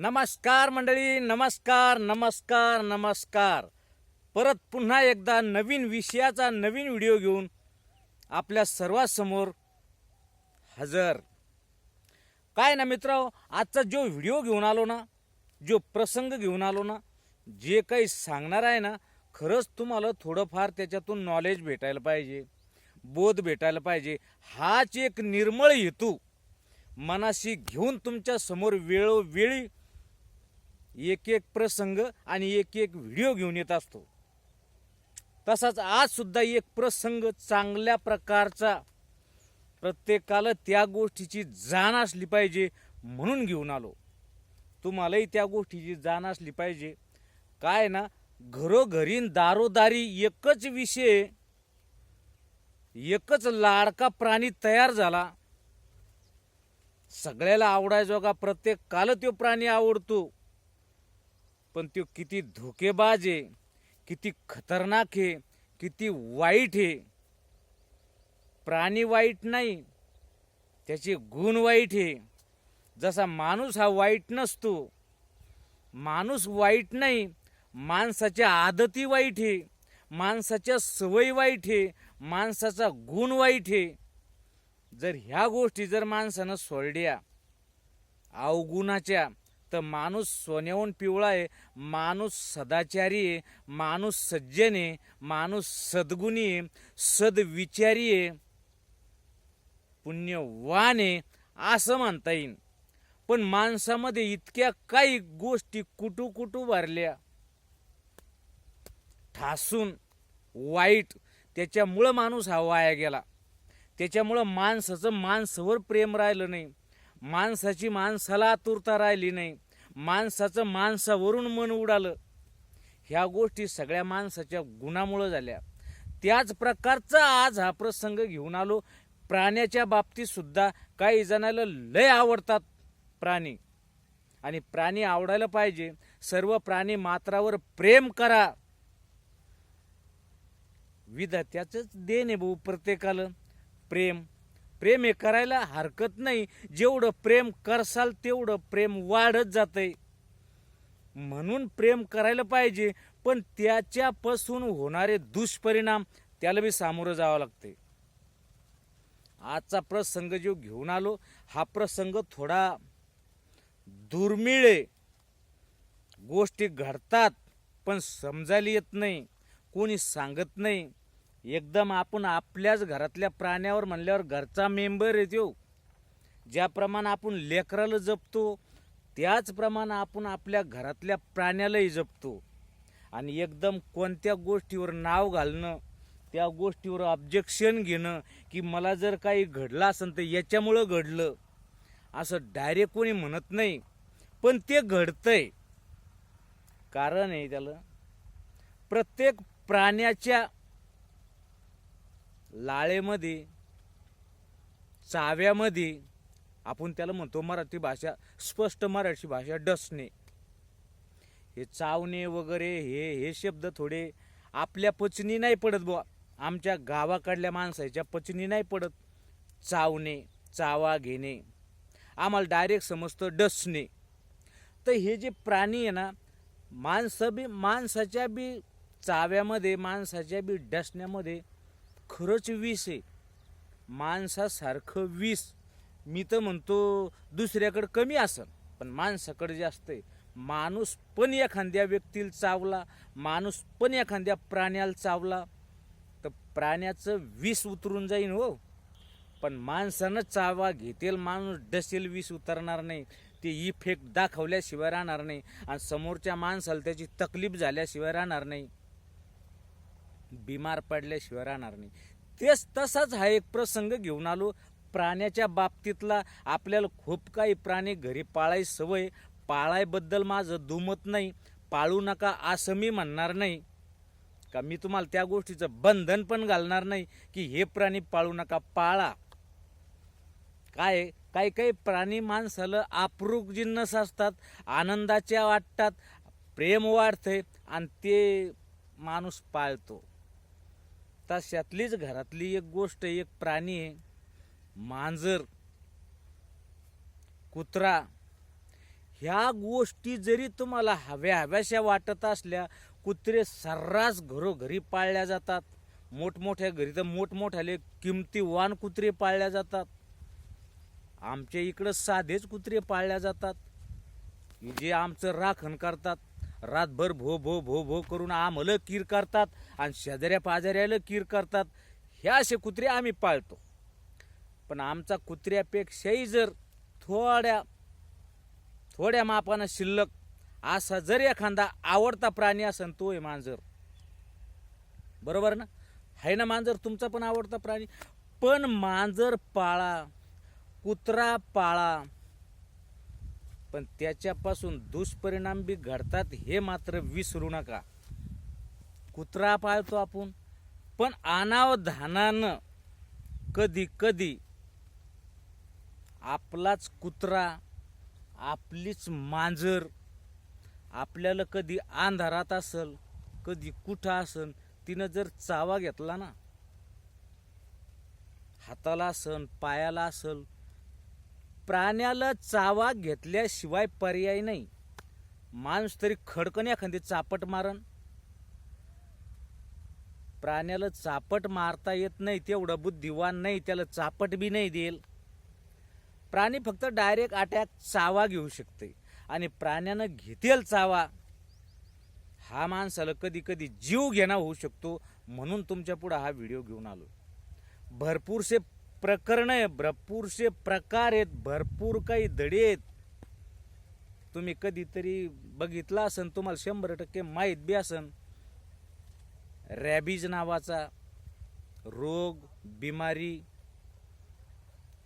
नमस्कार मंडळी नमस्कार नमस्कार नमस्कार. परत पुन्हा एकदा नवीन विषयाचा नवीन व्हिडिओ घेऊन आपल्या सर्वांसमोर हजर. काय ना मित्र आजचा जो व्हिडिओ घेऊन आलो ना जो प्रसंग घेऊन आलो ना जे काही सांगणार आहे ना खरंच तुम्हाला थोडंफार त्याच्यातून नॉलेज भेटायला पाहिजे बोध भेटायला पाहिजे. हाच एक निर्मळ हेतू मनाशी घेऊन तुमच्यासमोर वेळोवेळी एक एक प्रसंग आणि एक एक व्हिडिओ घेऊन येत असतो. तसाच आज सुद्धा एक प्रसंग चांगल्या प्रकारचा प्रत्येकाला त्या गोष्टीची जाण असली पाहिजे म्हणून घेऊन आलो. तुम्हालाही त्या गोष्टीची जाण असली पाहिजे. काय ना घरोघरी दारोदारी एकच विषय एकच लाडका प्राणी तयार झाला. सगळ्याला आवडायजोगा प्रत्येकाला तो प्राणी आवडतो. पण तो किती धोकेबाज आहे किती खतरनाक आहे किती वाईट आहे. प्राणी वाईट नाही त्याचे गुण वाईट आहे. जसा माणूस हा वाईट नसतो माणूस वाईट नाही माणसाच्या आदती वाईट आहे माणसाच्या सवयी वाईट आहे माणसाचा गुण वाईट आहे. जर ह्या गोष्टी जर माणसानं सोडल्या अवगुणाच्या तर माणूस सोन्याहून पिवळा आहे माणूस सदाचारी आहे माणूस सज्जन आहे माणूस सद्गुणी आहे सदविचारी आहे पुण्यवान आहे असं म्हणता येईल पण माणसामध्ये इतक्या काही गोष्टी कुटू कुटू भरल्या. ठासून वाईट त्याच्यामुळं माणूस हा वाया गेला. त्याच्यामुळं माणसाचं माणसावर प्रेम राहिलं नाही. माणसाची माणसाला आतुरता राहिली नाही. माणसाचं माणसावरून मन उडालं. ह्या गोष्टी सगळ्या माणसाच्या गुणामुळं झाल्या. त्याच प्रकारचा आज हा प्रसंग घेऊन आलो. प्राण्याच्या बाबतीत सुद्धा काही जणाला लय आवडतात प्राणी. आणि प्राणी आवडायला पाहिजे. सर्व प्राणी मात्रावर प्रेम करा. विधात्याचंच देण आहे भाऊ प्रत्येकाला. प्रेम प्रेम हे करायला हरकत नाही. जेवढं प्रेम करसाल तेवढं प्रेम वाढत जातंय. म्हणून प्रेम करायला पाहिजे पण त्याच्यापासून होणारे दुष्परिणाम त्याला बी सामोरं जावं लागते आजचा प्रसंग जो घेऊन आलो हा प्रसंग थोडा दुर्मिळ आहे. गोष्टी घडतात पण समजायला येत नाही. कोणी सांगत नाही. एकदम आपण आपल्याच घरातल्या प्राण्यावर म्हणल्यावर घरचा मेंबर आहे तो ज्याप्रमाणे आपण लेकराला जपतो त्याचप्रमाणे आपण आपल्या घरातल्या प्राण्यालाही जपतो. आणि एकदम कोणत्या गोष्टीवर नाव घालणं त्या गोष्टीवर ऑब्जेक्शन घेणं की मला जर काही घडलं असेल तर याच्यामुळं घडलं असं डायरेक्ट कोणी म्हणत नाही. पण ते घडतंय. कारण आहे त्याला प्रत्येक प्राण्याच्या लाळेमध्ये चाव्यामध्ये आपण त्याला म्हणतो मराठी भाषा स्पष्ट मराठी भाषा डसणे. हे चावणे वगैरे हे हे शब्द थोडे आपल्या पचनी नाही पडत बुवा. आमच्या गावाकडल्या माणसाच्या पचनी नाही पडत. चावणे चावा घेणे. आम्हाला डायरेक्ट समजतं डसणे. तर हे जे प्राणी आहे ना माणसं बी माणसाच्या बी चाव्यामध्ये माणसाच्या बी डसण्यामध्ये खरंच विष आहे. माणसासारखं विष मी तर म्हणतो दुसऱ्याकडं कमी असेल पण माणसाकडे जास्त आहे. माणूस पण एखाद्या व्यक्तीला चावला माणूस पण एखाद्या प्राण्याला चावला तर प्राण्याचं विष उतरून जाईन हो. पण माणसानं चावा घेतेल माणूस डसेल विष उतरणार नाही. ते इफेक्ट दाखवल्याशिवाय राहणार नाही. आणि समोरच्या माणसाला त्याची तकलीफ झाल्याशिवाय राहणार नाही. बिमार पडल्याशिवाय राहणार नाही. तेच तसाच हा एक प्रसंग घेऊन आलो. प्राण्याच्या बाबतीतला आपल्याला खूप काही प्राणी घरी पाळाय सवय. पाळायबद्दल माझं दुमत नाही. पाळू नका असं मी म्हणणार नाही. का मी तुम्हाला त्या गोष्टीचं बंधन पण घालणार नाही की हे प्राणी पाळू नका पाळा. काय काही काही प्राणी माणसाला आपरूप जिन्नस असतात आनंदाच्या वाटतात प्रेम वाढतंय आणि ते माणूस पाळतो. तशातलीच घरातली एक गोष्ट एक प्राणी आहे मांजर कुत्रा ह्या गोष्टी जरी तुम्हाला हव्या हव्याशा वाटत असल्या कुत्रे सर्रास घरोघरी पाळल्या जातात. मोठमोठ्या घरी तर मोठमोठ्याले किमतीवान कुत्रे पाळल्या जातात. आमच्या इकडं साधेच कुत्रे पाळल्या जातात. जे आमचं राखण करतात रातभर भो भो भो भो करून आम्हाला कीर करतात आणि शेजाऱ्या पाजाऱ्याला कीर करतात. हे असे कुत्रे आम्ही पाळतो. पण आमचा कुत्र्यापेक्षाही जर थोड्या थोड्या मापानं शिल्लक असा जर एखादा आवडता प्राणी असन तो आहे मांजर. बरोबर ना? आहे ना मांजर? तुमचा पण आवडता प्राणी? पण मांजर पाळा कुत्रा पाळा पण त्याच्यापासून दुष्परिणाम बी घडतात हे मात्र विसरू नका. कुत्रा पाळतो आपण पण अनावधानानं कधी कधी आपलाच कुत्रा आपलीच मांजर आपल्याला कधी अंधारात असल कधी कुठं असन तिनं जर चावा घेतला ना हाताला असन पायाला असल प्राण्याला चावा घेतल्याशिवाय पर्याय नाही. माणूस तरी खडकन एखादी चापट मारण प्राण्याला चापट मारता येत नाही तेवढं बुद्धिवान नाही त्याला चापट बी नाही देईल. प्राणी फक्त डायरेक्ट अटॅक चावा घेऊ शकते आणि प्राण्यानं घेतेल चावा. हा माणसाला कधी कधी जीव घेणा होऊ शकतो म्हणून तुमच्या पुढं हा व्हिडिओ घेऊन आलो भरपूरसे प्रकरण आहे भरपूरसे प्रकार आहेत भरपूर काही धडे आहेत. तुम्ही कधीतरी बघितला असन तुम्हाला शंभर टक्के माहीत बी असन रॅबीज नावाचा रोग बिमारी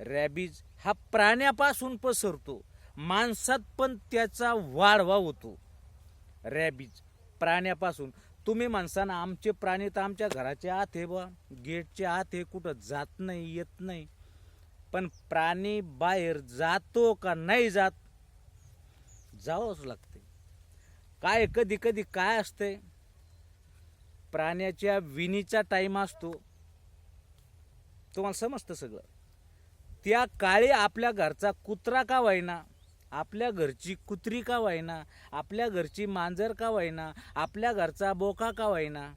रॅबीज हा प्राण्यापासून पसरतो. माणसात पण त्याचा वाढवा होतो. रॅबीज प्राण्यापासून. तुम्ही माणसानं आमचे प्राणी तर आमच्या घराचे आत आहे बा. गेटचे आत आहे कुठं जात नाही येत नाही. पण प्राणी बाहेर जातो का नाही जात जावंच लागते. काय कधी कधी काय असते? प्राण्याच्या विणीचा टाईम असतो. तुम्हाला समजतं सगळं. त्या काळी आपल्या घरचा कुत्रा का व्हायना? आपल्या घरची कुत्री का व्हायना? आपल्या घरची मांजर का व्हायना? आपल्या घरचा बोका का व्हायना?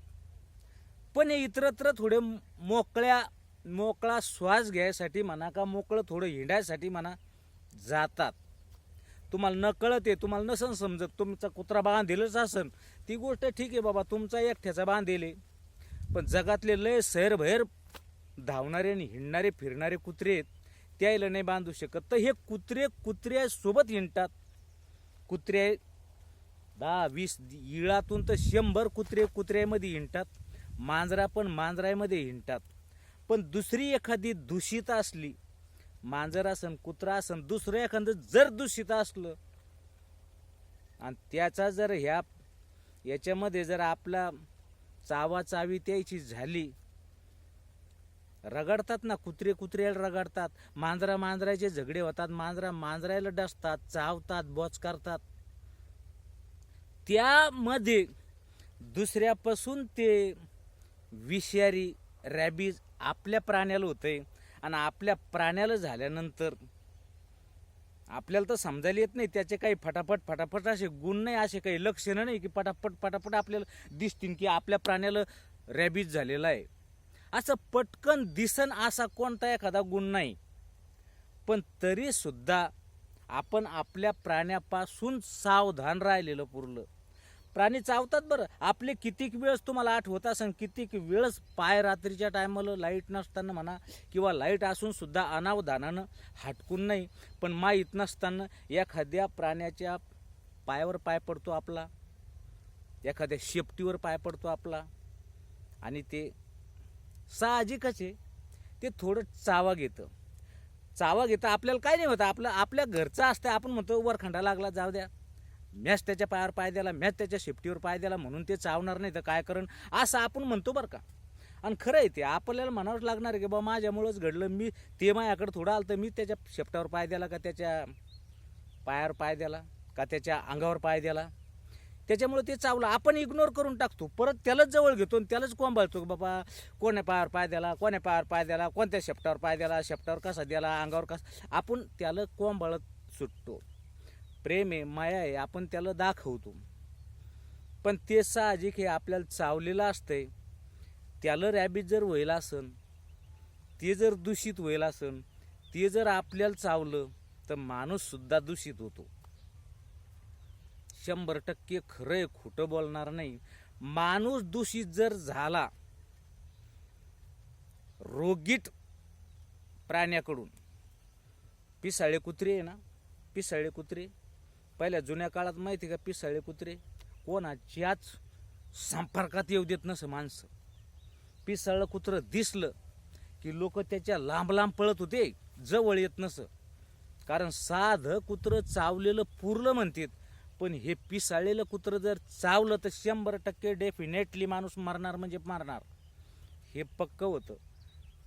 पण हे इतरत्र थोडे मोकळ्या मोकळा श्वास घ्यायसाठी म्हणा का मोकळं थोडं हिंडायसाठी म्हणा जातात. तुम्हाला न कळत आहे तुम्हाला नसन समजत तुमचा कुत्रा बांधेलच असन. ती गोष्ट ठीक आहे बाबा तुमचा एकट्याचा बांधेले पण जगातले लय सैरभैर धावणारे आणि हिंडणारे फिरणारे कुत्रे आहेत. त्याला नाही बांधू शकत. तर हे कुत्रे कुत्र्यासोबत हिंडतात. कुत्रे दहा वीस इळातून तर शंभर कुत्रे कुत्र्यामध्ये हिंडतात. मांजरा पण मांजरामध्ये हिंडतात. पण दुसरी एखादी दूषित असली मांजर असन कुत्रा असन दुसरं एखादं जर दूषित असलं आणि त्याचा जर ह्या याच्यामध्ये जर आपला चावाचावी त्यायची त्याची झाली रगडतात ना कुत्रे कुत्र्याला रगडतात. मांजरा मांजराचे झगडे होतात मांजरा मांजरायला डसतात चावतात बॉच करतात. त्यामध्ये दुसऱ्यापासून ते विषारी रॅबीज आपल्या प्राण्याला होते आणि आपल्या प्राण्याला झाल्यानंतर आपल्याला तर समजायला येत नाही त्याचे काही फटाफट फटाफट असे गुण नाही असे काही लक्षणं नाही की पटापट पटापट आपल्याला दिसतील की आपल्या प्राण्याला रॅबीज झालेला आहे. असं पटकन दिसन असा कोणता एखादा गुण नाही. पण तरीसुद्धा आपण आपल्या प्राण्यापासून सावधान राहिलेलं पुरलं. प्राणी चावतात बरं. आपले कितीक वेळेस तुम्हाला आठवत असेल कितीक वेळेस पाय रात्रीच्या टायमाला लाइट नसताना म्हणा किंवा लाइट असूनसुद्धा अनावधानानं हटकून नाही पण माहीत नसताना एखाद्या प्राण्याच्या पायावर पाय पडतो आपला एखाद्या शेपटीवर पाय पडतो आपला आणि ते साहजिकच आहे. ते थोडं चावा घेतं. चावा घेतं आपल्याला काय नाही होतं. आपलं आपल्या घरचं असतं आपण म्हणतो वरखंडा लागला जाऊ द्या. मॅच त्याच्या पायावर पाय द्याला मॅच त्याच्या शेपटीवर पाय द्याला म्हणून ते चावणार नाही. तर काय करण? असं आपण म्हणतो बरं का. आणि खरं आहे ते. आपल्याला म्हणावंच लागणार आहे की बाबा माझ्यामुळंच घडलं. मी ते माझ्याकडे थोडं आलं तर मी त्याच्या शेपटावर पाय द्याला का त्याच्या पायावर पाय द्याला का त्याच्या अंगावर पाय द्याला त्याच्यामुळे ते चावलं. आपण इग्नोर करून टाकतो. परत त्यालाच जवळ घेतो आणि त्यालाच कोंबाळतो. की बाबा कोण्या पायावर पाय द्याला कोण्या पायावर पाय द्याला कोणत्या शेपटावर पाय द्याला शेपटावर कसा द्याला अंगावर कसा. आपण त्याला कोंबाळत सुटतो. प्रेम आहे माया आहे आपण त्याला दाखवतो. पण ते साहजिक हे आपल्याला चावलेलं असतंय. त्याला रॅबिज जर व्हायला असन ते जर दूषित व्हायला असन ते जर आपल्याला चावलं तर माणूससुद्धा दूषित होतो. शंभर टक्के खरंय खोटं बोलणार नाही. माणूस दूषित जर झाला रोगीट प्राण्याकडून. पिसाळे कुत्रे आहे ना? पिसाळे कुत्रे. पहिल्या जुन्या काळात माहिती का पिसाळे कुत्रे? कोणाच्याच संपर्कात येऊ देत नसं माणसं. पिसाळं कुत्रं दिसलं की लोक त्याच्या लांब लांब पळत होते जवळ येत नसं. कारण साधं कुत्रं चावलेलं पुरलं म्हणतात पण हे पिसाळलेलं कुत्रं जर चावलं तर शंभर टक्के डेफिनेटली माणूस मरणार म्हणजे मरणार. हे पक्कं होतं.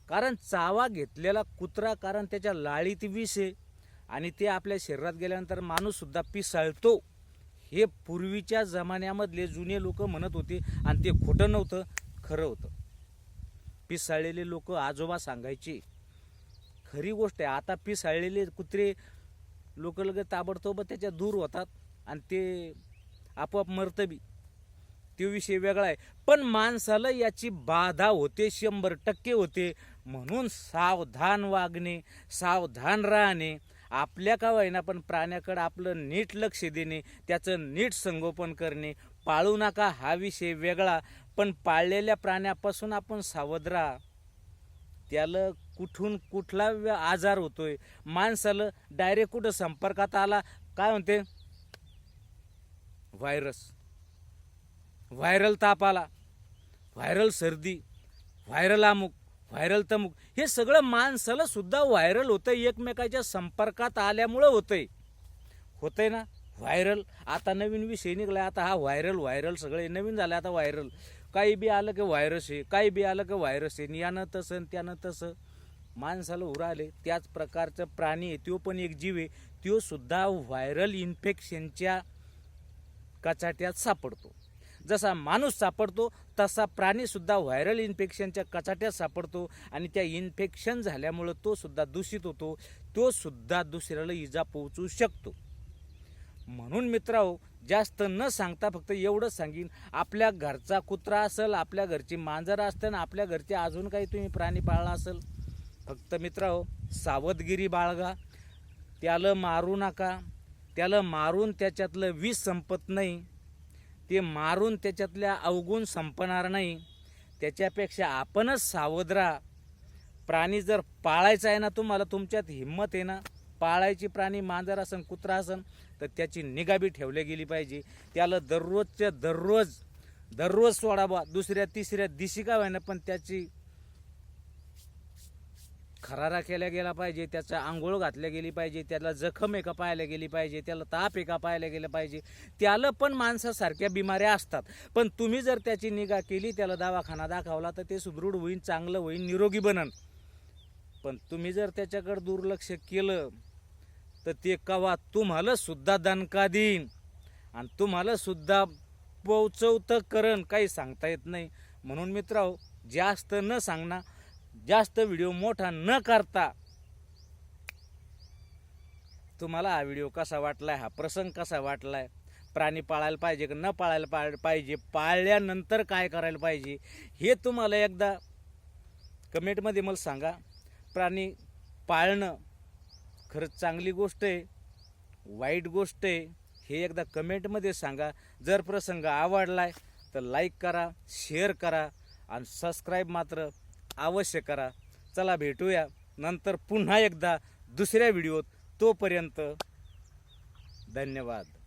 कारण चावा घेतलेला कुत्रा कारण त्याच्या लाळीत विष आहे आणि ते आपल्या शरीरात गेल्यानंतर माणूससुद्धा पिसाळतो. हे पूर्वीच्या जमान्यामधले जुने लोक म्हणत होते आणि ते खोटं नव्हतं खरं होतं. पिसाळलेले लोक आजोबा सांगायचे खरी गोष्ट आहे आता पिसाळलेले कुत्रे लोक लगेच ताबडतोब त्याच्या दूर होतात. आणि ते आपोआप मरतं बी. तो विषय वेगळा आहे. पण माणसाला याची बाधा होते शंभर टक्के होते. म्हणून सावधान वागणे सावधान राहणे. आपल्या का होईना पण प्राण्याकडं आपलं नीट लक्ष देणे त्याचं नीट संगोपन करणे. पाळू नका हा विषय वेगळा पण पाळलेल्या प्राण्यापासून आपण सावध राहा. त्याला कुठून कुठला आजार होतोय? माणसाला डायरेक्ट कुठं संपर्कात आला? काय म्हणते? व्हायरस. व्हायरल ताप आला. व्हायरल सर्दी व्हायरल अमुक व्हायरल तमुक. हे सगळं माणसाला सुद्धा व्हायरल होतंय एकमेकाच्या संपर्कात आल्यामुळं होतंय. होतंय ना? व्हायरल. आता नवीन विषय निघला आता हा व्हायरल व्हायरल सगळे नवीन झालं आता व्हायरल. काही बी आलं की व्हायरस आहे काही बी आलं की व्हायरस आहे यानं तसं आणि त्यानं तसं. माणसाला उराले त्याच प्रकारचं प्राणी आहे तो पण एक जीव आहे. तो सुद्धा व्हायरल इन्फेक्शनच्या कचाट्यात सापडतो. जसा माणूस सापडतो तसा प्राणीसुद्धा व्हायरल इन्फेक्शनच्या कचाट्यात सापडतो आणि त्या इन्फेक्शन झाल्यामुळं तोसुद्धा दूषित होतो तो सुद्धा दुसऱ्याला इजा पोहोचू शकतो. म्हणून मित्रांनो जास्त न सांगता फक्त एवढंच सांगीन आपल्या घरचा कुत्रा असेल आपल्या घरची मांजर असतं ना आपल्या घरचे अजून काही तुम्ही प्राणी पाळला असेल. फक्त मित्रांनो सावधगिरी बाळगा त्याला मारू नका. त्याला मारून त्याच्यातलं विष संपत नाही. ते मारून त्याच्यातल्या अवगुण संपणार नाही. त्याच्यापेक्षा आपणच सावध राहा. प्राणी जर पाळायचा आहे ना तुम्हाला तुमच्यात हिंमत आहे ना. पाळायची प्राणी मांजर असन कुत्रा असन तर त्याची निगा बी ठेवली गेली पाहिजे. त्याला दररोजच्या दररोज दररोज सोडावा. दुसऱ्या तिसऱ्या दिशी का व्हायना पण त्याची खरारा केल्या गेला पाहिजे त्याचा आंघोळ घातल्या गेली पाहिजे त्याला जखम एका पाहायला गेली पाहिजे त्याला ताप एका पाहायला गेलं पाहिजे त्याला पण माणसासारख्या बिमाऱ्या असतात. पण तुम्ही जर त्याची निगा केली त्याला दवाखाना दाखवला तर ते सुदृढ होईल चांगलं होईल निरोगी बनन. पण तुम्ही जर त्याच्याकडे दुर्लक्ष केलं तर ते कवा तुम्हाला सुद्धा दणका देईन. आणि तुम्हाला सुद्धा पोचवतं करण काही सांगता येत नाही. म्हणून मित्रांनो जास्त न सांगणार जास्त व्हिडिओ मोठा न करता. तुम्हाला हा व्हिडिओ कसा वाटलाय हा प्रसंग कसा वाटलाय? प्राणी पाळायला पाहिजे का न पाळायला पाळ पाहिजे? पाळल्यानंतर काय करायला पाहिजे? हे तुम्हाला एकदा कमेंटमध्ये मला सांगा. प्राणी पाळणं खरंच चांगली गोष्ट आहे वाईट गोष्ट आहे हे एकदा कमेंटमध्ये सांगा. जर प्रसंग आवडलाय तर लाईक करा शेअर करा आणि सबस्क्राईब मात्र अवश्य करा. चला भेटूया. नंतर पुन्हा एकदा दुसऱ्या व्हिडिओत. तोपर्यंत धन्यवाद.